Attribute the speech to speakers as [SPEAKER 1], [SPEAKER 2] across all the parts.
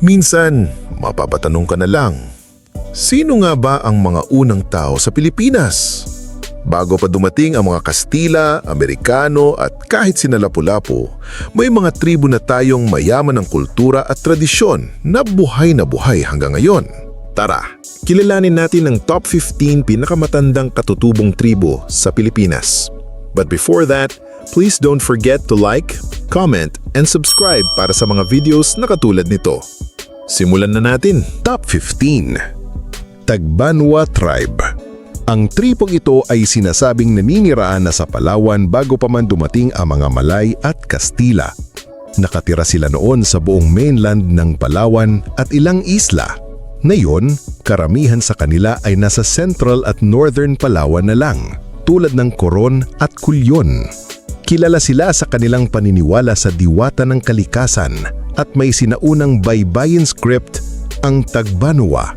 [SPEAKER 1] Minsan, mapapatanong ka na lang, sino nga ba ang mga unang tao sa Pilipinas? Bago pa dumating ang mga Kastila, Amerikano at kahit sina Lapu-Lapu, may mga tribo na tayong mayaman ng kultura at tradisyon na buhay na buhay hanggang ngayon. Tara, kilalanin natin ang top 15 pinakamatandang katutubong tribo sa Pilipinas. But before that, please don't forget to like, comment, and subscribe para sa mga videos na katulad nito. Simulan na natin. Top 15 Tagbanwa Tribe Ang tribong ito ay sinasabing naniniraan na sa Palawan bago pa man dumating ang mga Malay at Kastila. Nakatira sila noon sa buong mainland ng Palawan at ilang isla. Ngayon, karamihan sa kanila ay nasa central at northern Palawan na lang, tulad ng Coron at Culyon. Kilala sila sa kanilang paniniwala sa diwata ng kalikasan at may sinaunang baybayin script ang Tagbanwa.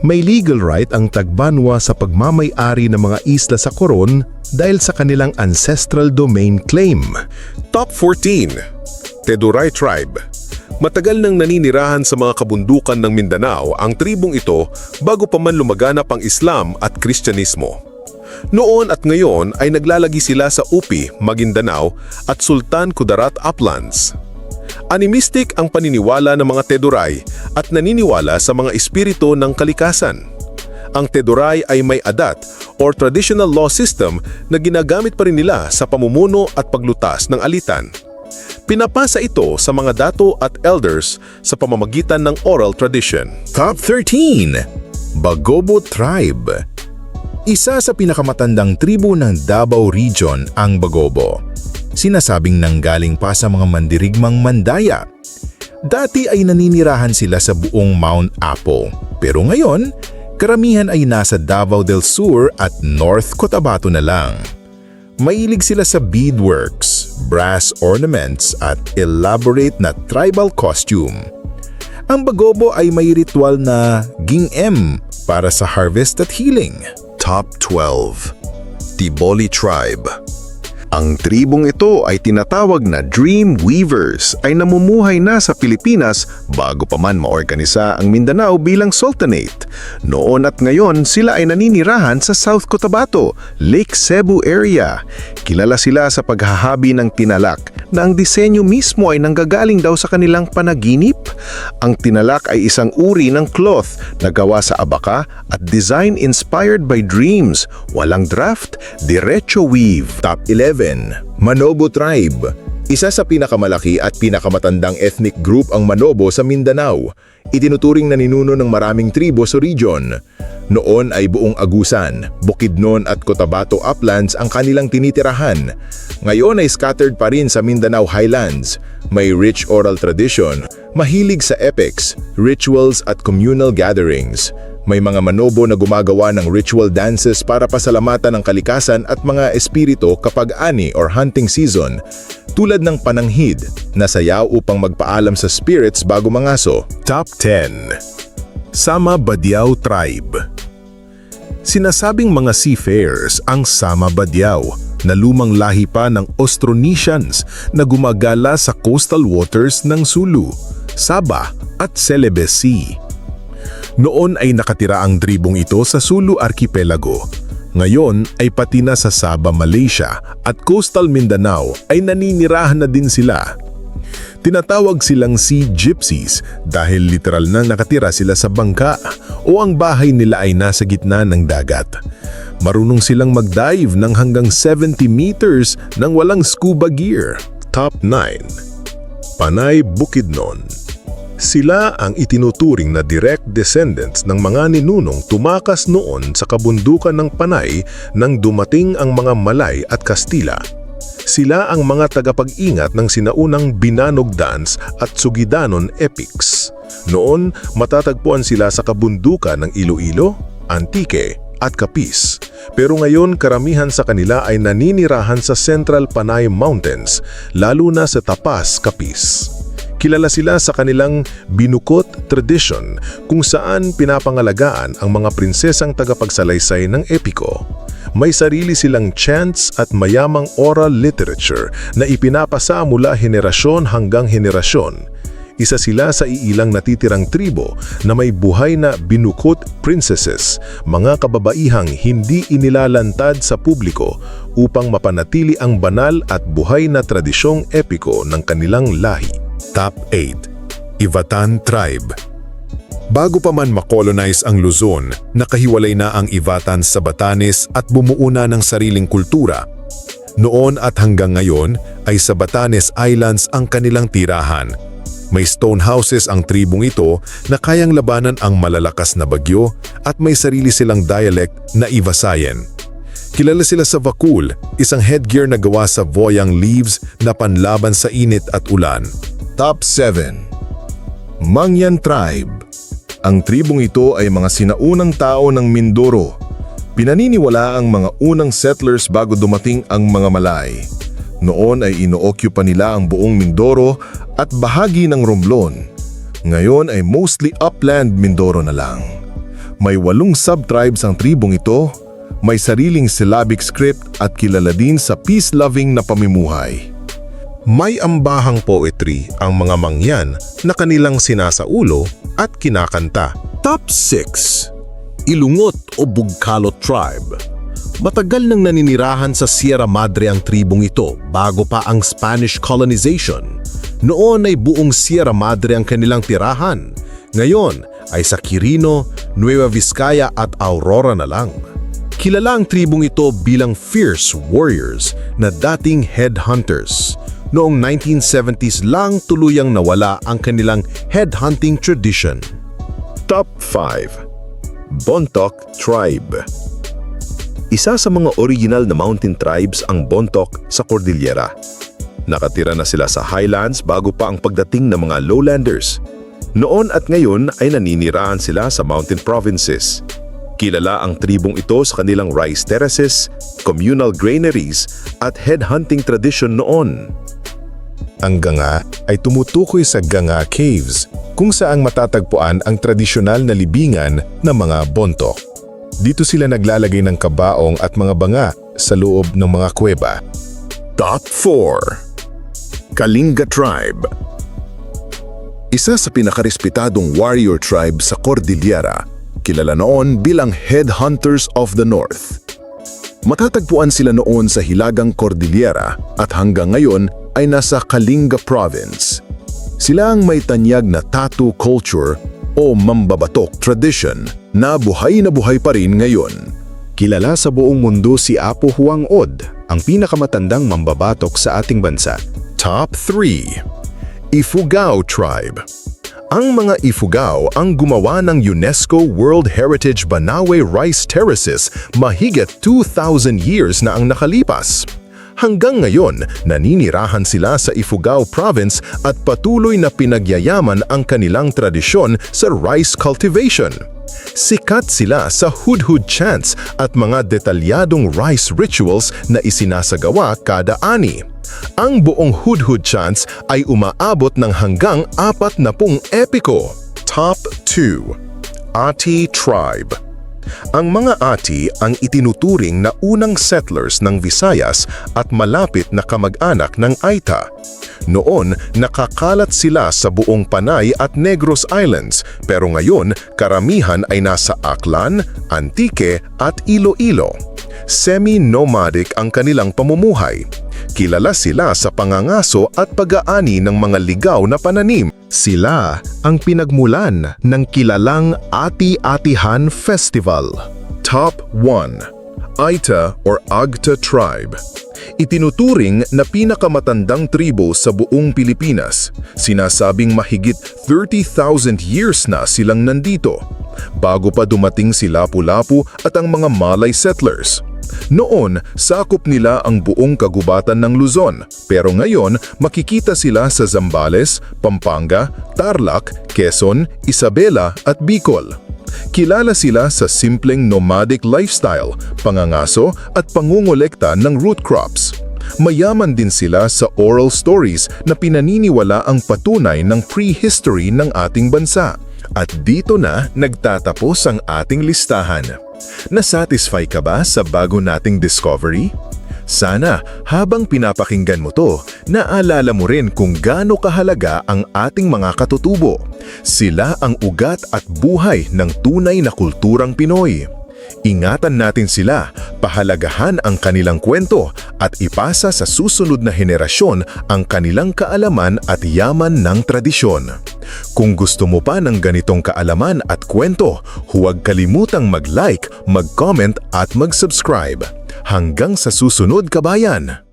[SPEAKER 1] May legal right ang Tagbanwa sa pagmamay-ari ng mga isla sa Coron dahil sa kanilang ancestral domain claim. Top 14 Teduray Tribe Matagal nang naninirahan sa mga kabundukan ng Mindanao ang tribong ito bago pa man lumaganap ang Islam at Kristyanismo. Noon at ngayon ay naglalagi sila sa Upi, Maguindanao at Sultan Kudarat Uplands. Animistic ang paniniwala ng mga Teduray at naniniwala sa mga espiritu ng kalikasan. Ang Teduray ay may adat or traditional law system na ginagamit pa rin nila sa pamumuno at paglutas ng alitan. Pinapasa ito sa mga dato at elders sa pamamagitan ng oral tradition. Top 13 Bagobo Tribe Isa sa pinakamatandang tribo ng Davao Region ang Bagobo. Sinasabing nanggaling pa sa mga mandirigmang Mandaya. Dati ay naninirahan sila sa buong Mount Apo, pero ngayon, karamihan ay nasa Davao del Sur at North Cotabato na lang. Mahilig sila sa beadworks, brass ornaments at elaborate na tribal costume. Ang Bagobo ay may ritual na ging-em para sa harvest at healing. Top 12 Tiboli Tribe ang tribong ito ay tinatawag na Dream Weavers ay namumuhay na sa Pilipinas bago pa man maorganisa ang Mindanao bilang Sultanate. Noon at ngayon sila ay naninirahan sa South Cotabato, Lake Cebu area. Kilala sila sa paghahabi ng tinalak na ang disenyo mismo ay nanggagaling daw sa kanilang panaginip. Ang tinalak ay isang uri ng cloth na gawa sa abaka at design inspired by dreams. Walang draft, diretso weave. Top 11 Manobo Tribe Isa sa pinakamalaki at pinakamatandang ethnic group ang Manobo sa Mindanao. Itinuturing na ninuno ng maraming tribo sa region. Noon ay buong Agusan, Bukidnon at Cotabato Uplands ang kanilang tinitirahan. Ngayon ay scattered pa rin sa Mindanao Highlands. May rich oral tradition, mahilig sa epics, rituals at communal gatherings. May mga manobo na gumagawa ng ritual dances para pasalamatan ng kalikasan at mga espirito kapag ani or hunting season, tulad ng pananghid na sayaw upang magpaalam sa spirits bago mangaso. Top 10 Sama Badiao Tribe Sinasabing mga seafarers ang Sama Badiao na lumang lahi pa ng Austronesians na gumagala sa coastal waters ng Sulu, Sabah at Celebes Sea. Noon ay nakatira ang tribong ito sa Sulu Archipelago. Ngayon ay pati na sa Sabah, Malaysia at Coastal Mindanao ay naninirahan na din sila. Tinatawag silang Sea Gypsies dahil literal na nakatira sila sa bangka o ang bahay nila ay nasa gitna ng dagat. Marunong silang mag-dive ng hanggang 70 meters nang walang scuba gear. Top 9 Panay Bukidnon sila ang itinuturing na direct descendants ng mga ninunong tumakas noon sa kabundukan ng Panay nang dumating ang mga Malay at Kastila. Sila ang mga tagapag-ingat ng sinaunang Binanog Dance at Sugidanon Epics. Noon, matatagpuan sila sa kabundukan ng Iloilo, Antique at Capiz. Pero ngayon karamihan sa kanila ay naninirahan sa Central Panay Mountains, lalo na sa Tapas, Capiz. Kilala sila sa kanilang binukot tradition kung saan pinapangalagaan ang mga prinsesang tagapagsalaysay ng epiko. May sarili silang chants at mayamang oral literature na ipinapasa mula henerasyon hanggang henerasyon. Isa sila sa iilang natitirang tribo na may buhay na binukot princesses, mga kababaihang hindi inilalantad sa publiko upang mapanatili ang banal at buhay na tradisyong epiko ng kanilang lahi. Top 8. Ivatan Tribe Bago pa man makolonize ang Luzon, nakahiwalay na ang Ivatan sa Batanes at bumuo na ng sariling kultura. Noon at hanggang ngayon ay sa Batanes Islands ang kanilang tirahan. May stone houses ang tribong ito na kayang labanan ang malalakas na bagyo at may sarili silang dialect na Ivasayan. Kilala sila sa Vakul, isang headgear na gawa sa voyang leaves na panlaban sa init at ulan. Top 7 Mangyan Tribe Ang tribong ito ay mga sinaunang tao ng Mindoro. Pinaniniwala ang mga unang settlers bago dumating ang mga Malay. Noon ay inookupya nila ang buong Mindoro at bahagi ng Romblon. Ngayon ay mostly upland Mindoro na lang. May walong subtribes ang tribong ito, may sariling syllabic script at kilala din sa peace-loving na pamumuhay. May ambahang poetry ang mga mangyan na kanilang sinasaulo at kinakanta.
[SPEAKER 2] Top 6. Ilungot o Bugkalot Tribe Matagal nang naninirahan sa Sierra Madre ang tribong ito bago pa ang Spanish colonization. Noon ay buong Sierra Madre ang kanilang tirahan. Ngayon ay sa Quirino, Nueva Vizcaya at Aurora na lang. Kilala ang tribong ito bilang fierce warriors na dating headhunters. Noong 1970s lang tuluyang nawala ang kanilang headhunting tradition.
[SPEAKER 1] Top 5 Bontoc Tribe Isa sa mga original na mountain tribes ang Bontoc sa Cordillera. Nakatira na sila sa highlands bago pa ang pagdating ng mga lowlanders. Noon at ngayon ay naninirahan sila sa mountain provinces. Kilala ang tribong ito sa kanilang rice terraces, communal granaries at headhunting tradition noon. Ang ganga ay tumutukoy sa Ganga Caves kung saang matatagpuan ang tradisyonal na libingan ng mga bontok. Dito sila naglalagay ng kabaong at mga banga sa loob ng mga kuweba. Top 4 Kalinga Tribe Isa sa pinakarespetadong warrior tribe sa Cordillera, kilala noon bilang Headhunters of the North. Matatagpuan sila noon sa Hilagang Cordillera at hanggang ngayon ay nasa Kalinga Province. Sila ang may tanyag na tattoo culture o mambabatok tradition na buhay na buhay pa rin ngayon. Kilala sa buong mundo si Apo Huang Od, ang pinakamatandang mambabatok sa ating bansa. Top 3 Ifugao Tribe ang mga Ifugao ang gumawa ng UNESCO World Heritage Banawe Rice Terraces mahigit 2,000 years na ang nakalipas. Hanggang ngayon, naninirahan sila sa Ifugao Province at patuloy na pinagyayaman ang kanilang tradisyon sa rice cultivation. Sikat sila sa hudhud chants at mga detalyadong rice rituals na isinasagawa kada ani. Ang buong hudhud chants ay umaabot ng hanggang apat na pung epiko. Top 2 Ati Tribe Ang mga Ati ang itinuturing na unang settlers ng Visayas at malapit na kamag-anak ng Aita. Noon, nakakalat sila sa buong Panay at Negros Islands pero ngayon karamihan ay nasa Aklan, Antique at Iloilo. Semi-nomadic ang kanilang pamumuhay. Kilala sila sa pangangaso at pag-aani ng mga ligaw na pananim. Sila ang pinagmulan ng kilalang Ati-Atihan Festival. Top 1 Aita or Agta Tribe Itinuturing na pinakamatandang tribo sa buong Pilipinas. Sinasabing mahigit 30,000 years na silang nandito. Bago pa dumating si Lapu-Lapu at ang mga Malay settlers. Noon, sakop nila ang buong kagubatan ng Luzon, pero ngayon makikita sila sa Zambales, Pampanga, Tarlac, Quezon, Isabela at Bicol. Kilala sila sa simpleng nomadic lifestyle, pangangaso at pangungolekta ng root crops. Mayaman din sila sa oral stories na pinaniniwala ang patunay ng prehistory ng ating bansa. At dito na nagtatapos ang ating listahan. Nasatisfy ka ba sa bago nating discovery? Sana habang pinapakinggan mo to, naalala mo rin kung gaano kahalaga ang ating mga katutubo. Sila ang ugat at buhay ng tunay na kulturang Pinoy. Ingatan natin sila, pahalagahan ang kanilang kwento at ipasa sa susunod na henerasyon ang kanilang kaalaman at yaman ng tradisyon. Kung gusto mo pa ng ganitong kaalaman at kwento, huwag kalimutang mag-like, mag-comment at mag-subscribe. Hanggang sa susunod kabayan!